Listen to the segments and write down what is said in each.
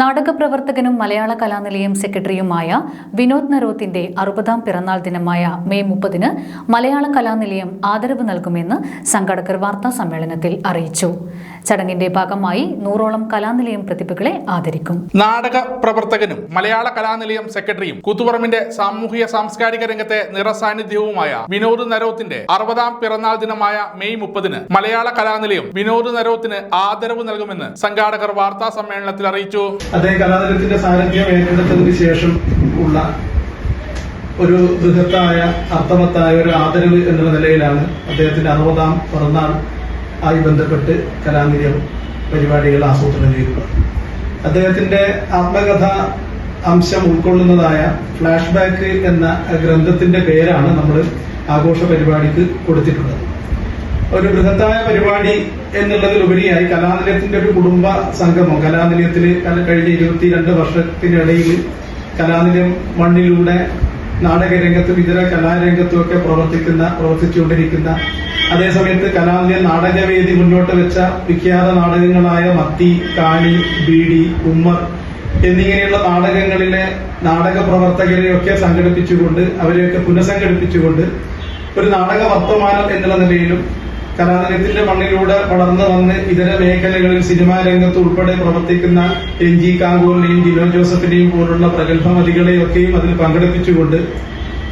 നാടക പ്രവർത്തകനും മലയാള കലാനിലയം സെക്രട്ടറിയുമായ വിനോദ് നരോത്തിന്റെ അറുപതാം പിറന്നാൾ ദിനമായ മെയ് മുപ്പതിന് മലയാള കലാനിലയം ആദരവ് നൽകുമെന്ന് സംഘാടകർ വാർത്താ സമ്മേളനത്തിൽ അറിയിച്ചു. ചടങ്ങിന്റെ ഭാഗമായി നൂറോളം കലാനിലയം പ്രതിഭകളെ ആദരിക്കും. നാടക പ്രവർത്തകനും മലയാള കലാനിലയം സെക്രട്ടറിയും കൂത്തുപറമ്പിന്റെ സാമൂഹിക സാംസ്കാരിക രംഗത്തെ നിറസാന്നിധ്യവുമായ വിനോദ് നരോത്തിന്റെ അറുപതാം പിറന്നാൾ ദിനമായ മെയ് മുപ്പതിന് മലയാള കലാനിലയം വിനോദ് നരോത്തിന് ആദരവ് നൽകുമെന്ന് സംഘാടകർ വാർത്താ സമ്മേളനത്തിൽ അറിയിച്ചു. അദ്ദേഹം കലാതലത്തിന്റെ സാന്നിധ്യം ഏറ്റെടുത്തതിന് ശേഷം ഉള്ള ഒരു ബൃഹത്തായ അർത്ഥവത്തായ ഒരു ആദരവ് എന്ന നിലയിലാണ് അദ്ദേഹത്തിന്റെ അറുപതാം പിറന്നാൾ ആയി ബന്ധപ്പെട്ട് കലാനിര്യം പരിപാടികൾ ആസൂത്രണം ചെയ്തത്. അദ്ദേഹത്തിന്റെ ആത്മകഥ അംശം ഉൾക്കൊള്ളുന്നതായ ഫ്ലാഷ് ബാക്ക് എന്ന ഗ്രന്ഥത്തിന്റെ പേരാണ് നമ്മൾ ആഘോഷ പരിപാടിക്ക് കൊടുത്തിട്ടുള്ളത്. ഒരു ബൃഹത്തായ പരിപാടി എന്നുള്ളതിലുപരിയായി കലാനിലയത്തിന്റെ ഒരു കുടുംബ സംഗമം കലാനിലയത്തിൽ കഴിഞ്ഞ ഇരുപത്തിരണ്ട് വർഷത്തിനിടയിൽ കലാനിലയം മണ്ണിലൂടെ നാടകരംഗത്തും ഇതര കലാരംഗത്തും ഒക്കെ പ്രവർത്തിക്കുന്ന പ്രവർത്തിച്ചുകൊണ്ടിരിക്കുന്ന അതേസമയത്ത് കലാനിലയം നാടകവേദി മുന്നോട്ട് വെച്ച വിഖ്യാത നാടകങ്ങളായ മത്തി കാണി ബീഡി ഉമ്മർ എന്നിങ്ങനെയുള്ള നാടകങ്ങളിലെ നാടക പ്രവർത്തകരെയൊക്കെ സംഘടിപ്പിച്ചുകൊണ്ട് അവരെയൊക്കെ പുനഃസംഘടിപ്പിച്ചുകൊണ്ട് ഒരു നാടക വർത്തമാനം എന്നുള്ള നിലയിലും കലാനിലയത്തിന്റെ മണ്ണിലൂടെ വളർന്നു വന്ന് ഇതര മേഖലകളിൽ സിനിമാ രംഗത്ത് ഉൾപ്പെടെ പ്രവർത്തിക്കുന്ന എൻ ജി കാങ്കൂറിനെയും ജിനോ ജോസഫിനെയും പോലുള്ള പ്രഗത്ഭമതികളെയൊക്കെയും അതിൽ പങ്കെടുപ്പിച്ചുകൊണ്ട്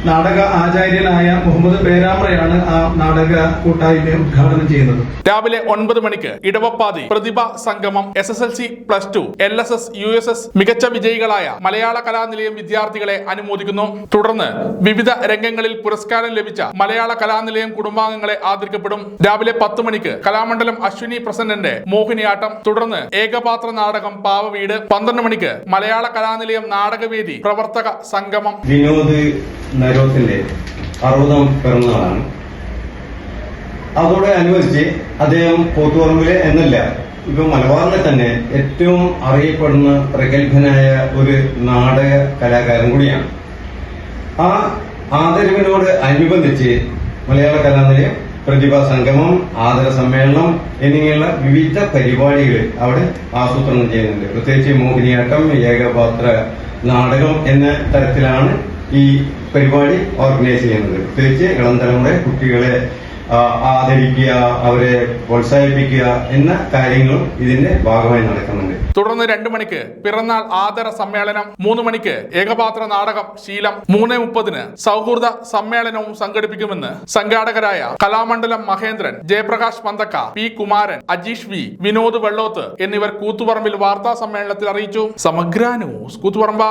നാടക ആചാര്യനായ മുഹമ്മദ് പേരാമ്രയാണ് ആ നാടക കൂട്ടായ്മ ഉദ്ഘാടനം ചെയ്യുന്നത്. രാവിലെ ഒൻപത് മണിക്ക് ഇടവപ്പാതി പ്രതിഭ സംഗമം S S L C plus two L S S U S S മികച്ച വിജയികളായ മലയാള കലാനിലയം വിദ്യാർത്ഥികളെ അനുമോദിക്കുന്നു. തുടർന്ന് വിവിധ രംഗങ്ങളിൽ പുരസ്കാരം ലഭിച്ച മലയാള കലാനിലയം കുടുംബാംഗങ്ങളെ ആദരിക്കപ്പെടും. രാവിലെ പത്ത് മണിക്ക് കലാമണ്ഡലം അശ്വിനി പ്രസന്നന്റെ മോഹിനിയാട്ടം. തുടർന്ന് ഏകപാത്ര നാടകം പാവവീട്. പന്ത്രണ്ട് മണിക്ക് മലയാള കലാനിലയം നാടകവേദി പ്രവർത്തക സംഗമം. വിനോദ് നരോത്തിന്റെ അറുപതാം പിറന്നാളാണ്. അതോടെ അനുബന്ധിച്ച് അദ്ദേഹം കൂത്തുപറമ്പിലെ എന്നല്ല ഇപ്പൊ മലബാറിലെ തന്നെ ഏറ്റവും അറിയപ്പെടുന്ന പ്രഗത്ഭനായ ഒരു നാടക കലാകാരൻ കൂടിയാണ്. ആ ആദരവിനോട് അനുബന്ധിച്ച് മലയാള കലാനിലയം പ്രതിഭാ സംഗമം ആദര സമ്മേളനം എന്നിങ്ങനെയുള്ള വിവിധ പരിപാടികൾ അവിടെ ആസൂത്രണം ചെയ്യുന്നുണ്ട്. പ്രത്യേകിച്ച് മോഹിനിയാട്ടം ഏകപാത്ര നാടകം എന്ന തരത്തിലാണ് ഈ പരിപാടി ഓർഗനൈസ് ചെയ്യുന്നത്. പ്രത്യേകിച്ച് ഇളം തലമുറ കുട്ടികളെ ആദരിക്കുക അവരെ പ്രോത്സാഹിപ്പിക്കുക എന്ന കാര്യങ്ങളും ഇതിന്റെ ഭാഗമായി നടക്കുന്നുണ്ട്. തുടർന്ന് രണ്ടു മണിക്ക് പിറന്നാൾ ആദര സമ്മേളനം മൂന്ന് മണിക്ക് ഏകപാത്ര നാടകം ശീലം മൂന്ന് മുപ്പതിന് സൗഹൃദ സമ്മേളനവും സംഘടിപ്പിക്കുമെന്ന് സംഘാടകരായ കലാമണ്ഡലം മഹേന്ദ്രൻ ജയപ്രകാശ് പന്തക്ക പി കുമാരൻ അജീഷ് വി വിനോദ് വെള്ളോത്ത് എന്നിവർ കൂത്തുപറമ്പിൽ വാർത്താ സമ്മേളനത്തിൽ അറിയിച്ചു. സമഗ്ര ന്യൂസ് കൂത്തുപറമ്പ.